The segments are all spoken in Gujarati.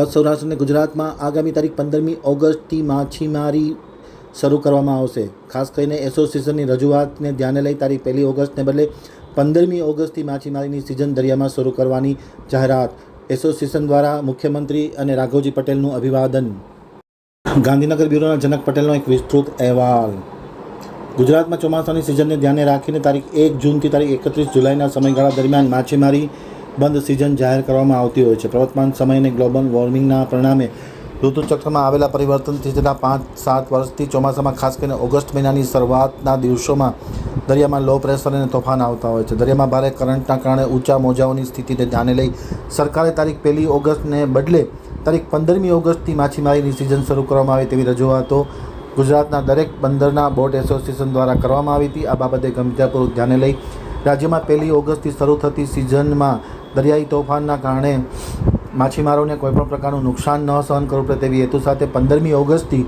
કચ્છ સૌરાષ્ટ્ર અને ગુજરાતમાં આગામી તારીખ પંદરમી ઓગસ્ટથી માછીમારી શરૂ કરવામાં આવશે. ખાસ કરીને એસોસિએશનની રજૂઆતને ધ્યાને લઈ તારીખ પહેલી ઓગસ્ટને બદલે પંદરમી ઓગસ્ટથી માછીમારીની સિઝન દરિયામાં શરૂ કરવાની જાહેરાત એસોસિએશન દ્વારા મુખ્યમંત્રી અને રાઘવજી પટેલનું અભિવાદન. ગાંધીનગર બ્યુરોના જનક પટેલનો એક વિસ્તૃત અહેવાલ. ગુજરાતમાં ચોમાસાની સિઝનને ધ્યાને રાખીને તારીખ એક જૂનથી તારીખ એકત્રીસ જુલાઈના સમયગાળા દરમિયાન માછીમારી બંધ સિઝન જાહેર કરવામાં આવતી હોય છે. પ્રવર્તમાન સમયને ગ્લોબલ વોર્મિંગના પરિણામે ઋતુચક્રમાં આવેલા પરિવર્તનથી છેલ્લા પાંચ, સાત વર્ષથી ચોમાસામાં ખાસ કરીને ઓગસ્ટ મહિનાની શરૂઆતના દિવસોમાં દરિયામાં લો પ્રેશર અને તોફાન આવતા હોય છે. દરિયામાં ભારે કરંટના કારણે ઊંચા મોજાઓની સ્થિતિને ધ્યાને લઈ સરકારે તારીખ પહેલી ઓગસ્ટને બદલે તારીખ પંદરમી ઓગસ્ટથી માછીમારીની સિઝન શરૂ કરવામાં આવે તેવી રજૂઆતો ગુજરાતના દરેક બંદરના બોટ એસોસિએશન દ્વારા કરવામાં આવી હતી. આ બાબતે ગંભીરતાપૂર્વક ધ્યાને લઈ રાજ્યમાં પહેલી ઓગસ્ટથી શરૂ થતી સિઝનમાં દરિયાઈ તોફાનના કારણે માછીમારોને કોઈપણ પ્રકારનું નુકસાન ન સહન કરવું પડે તેવી હેતુ સાથે પંદરમી ઓગસ્ટથી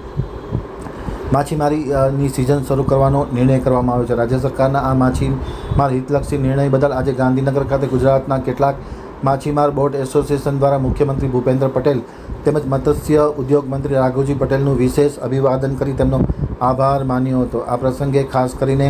માછીમારીની સિઝન શરૂ કરવાનો નિર્ણય કરવામાં આવ્યો છે. રાજ્ય સરકારના આ માછીમાર હિતલક્ષી નિર્ણય બદલ આજે ગાંધીનગર ખાતે ગુજરાતના કેટલાક માછીમાર બોટ એસોસિએશન દ્વારા મુખ્યમંત્રી ભૂપેન્દ્ર પટેલ તેમજ મત્સ્ય ઉદ્યોગ મંત્રી રાઘુજી પટેલનું વિશેષ અભિવાદન કરી તેમનો આભાર માન્યો હતો. આ પ્રસંગે ખાસ કરીને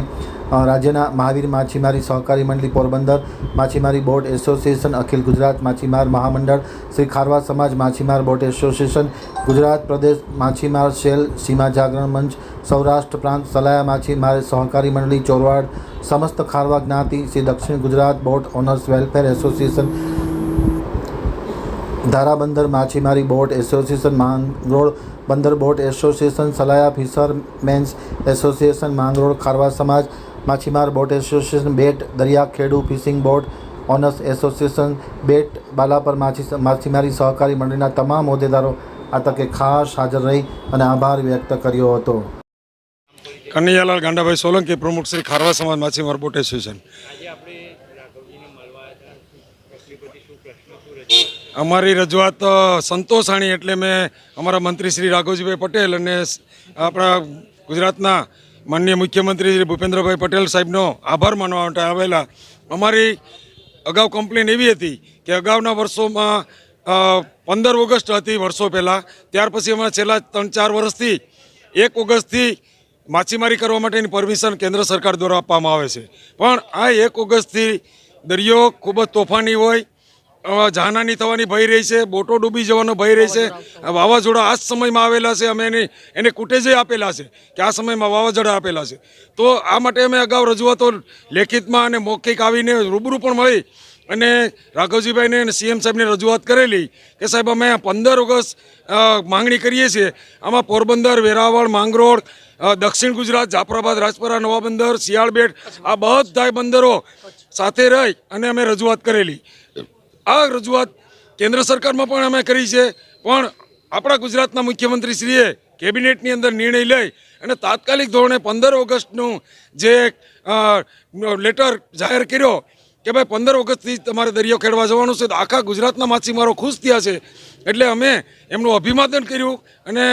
રાજ્યના મહાવીર માછીમારી સહકારી મંડળી પોરબંદર, માછીમારી બોટ એસોસિએશન, અખિલ ગુજરાત માછીમાર મહામંડળ, શ્રી ખારવા સમાજ માછીમાર બોટ એસોસિએશન, ગુજરાત પ્રદેશ માછીમાર શેલ સીમા જાગરણ મંચ, સૌરાષ્ટ્ર પ્રાંત, સલાયા માછીમાર સહકારી મંડળી, ચોરવાડ, સમસ્ત ખારવા જ્ઞાતિ, Shri Dakshin Gujarat boat owners welfare association Dharabandar માછીમારી બોટ એસોસિએશન માંગરોળ બંદર boat association Salaya fishermen's association Mangrol ખારવા સમાજ માછીમાર બોટ એસોસિએશન બેટ દરિયા ખેડુ fishing boat owners association Bet Balapar માછી માછીમારી સહકારી મંડળના તમામ હોદ્દેદારો આ તકે ખાસ હાજર રહી અને આભાર વ્યક્ત કર્યો હતો. કનૈયાલાલ ગાંડાભાઈ સોલંકી પ્રમુખ શ્રી ખારવા સમાજ માછીમાર બોટ એસોસિએશન. અમારી રજૂઆત સંતોષાણી એટલે મેં અમારા મંત્રી શ્રી રાઘવજીભાઈ પટેલ અને આપણા ગુજરાતના માનનીય મુખ્યમંત્રી શ્રી ભૂપેન્દ્રભાઈ પટેલ સાહેબનો આભાર માનવા માટે આવેલા. અમારી અગાઉ કમ્પ્લેન એવી હતી કે અગાઉના વર્ષોમાં પંદર ઓગસ્ટ હતી વર્ષો પહેલાં. ત્યાર પછી અમે છેલ્લા ત્રણ ચાર વર્ષથી એક ઓગસ્ટથી માછીમારી કરવા માટેની પરમિશન કેન્દ્ર સરકાર દ્વારા આપવામાં આવે છે. પણ આ એક ઓગસ્ટથી દરિયો ખૂબ જ તોફાની હોય જાનહાની થવાની ભય રહી છે બોટો ડૂબી જવાનો ભય રહી છે. વાવાઝોડા આ જ સમયમાં આવેલા છે અમે એને એને કુટેજે આપેલા છે કે આ સમયમાં વાવાઝોડા આપેલા છે. તો આ માટે અમે અગાઉ રજૂઆતો લેખિતમાં અને મૌખિક આવીને રૂબરૂ પણ મળી અને રાઘવજીભાઈને અને સીએમ સાહેબને રજૂઆત કરેલી કે સાહેબ અમે પંદર ઓગસ્ટ માંગણી કરીએ છીએ. આમાં પોરબંદર વેરાવળ માંગરોળ દક્ષિણ ગુજરાત જાફરાબાદ રાજપરા નવાબંદર શિયાળબેટ આ બધા બંદરો સાથે રહી અને અમે રજૂઆત કરેલી. આ રજૂઆત કેન્દ્ર સરકારમાં પણ અમે કરી છે. પણ આપણા ગુજરાતના મુખ્યમંત્રીશ્રીએ કેબિનેટની અંદર નિર્ણય લઈ અને તાત્કાલિક ધોરણે પંદર ઓગસ્ટનું જે લેટર જાહેર કર્યો કે ભાઈ પંદર ઓગસ્ટથી તમારે દરિયો ખેડવા જવાનું છે તો આખા ગુજરાતના માછીમારો ખુશ થયા છે. એટલે અમે એમનું અભિવાદન કર્યું અને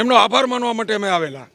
એમનો આભાર માનવા માટે અમે આવેલા.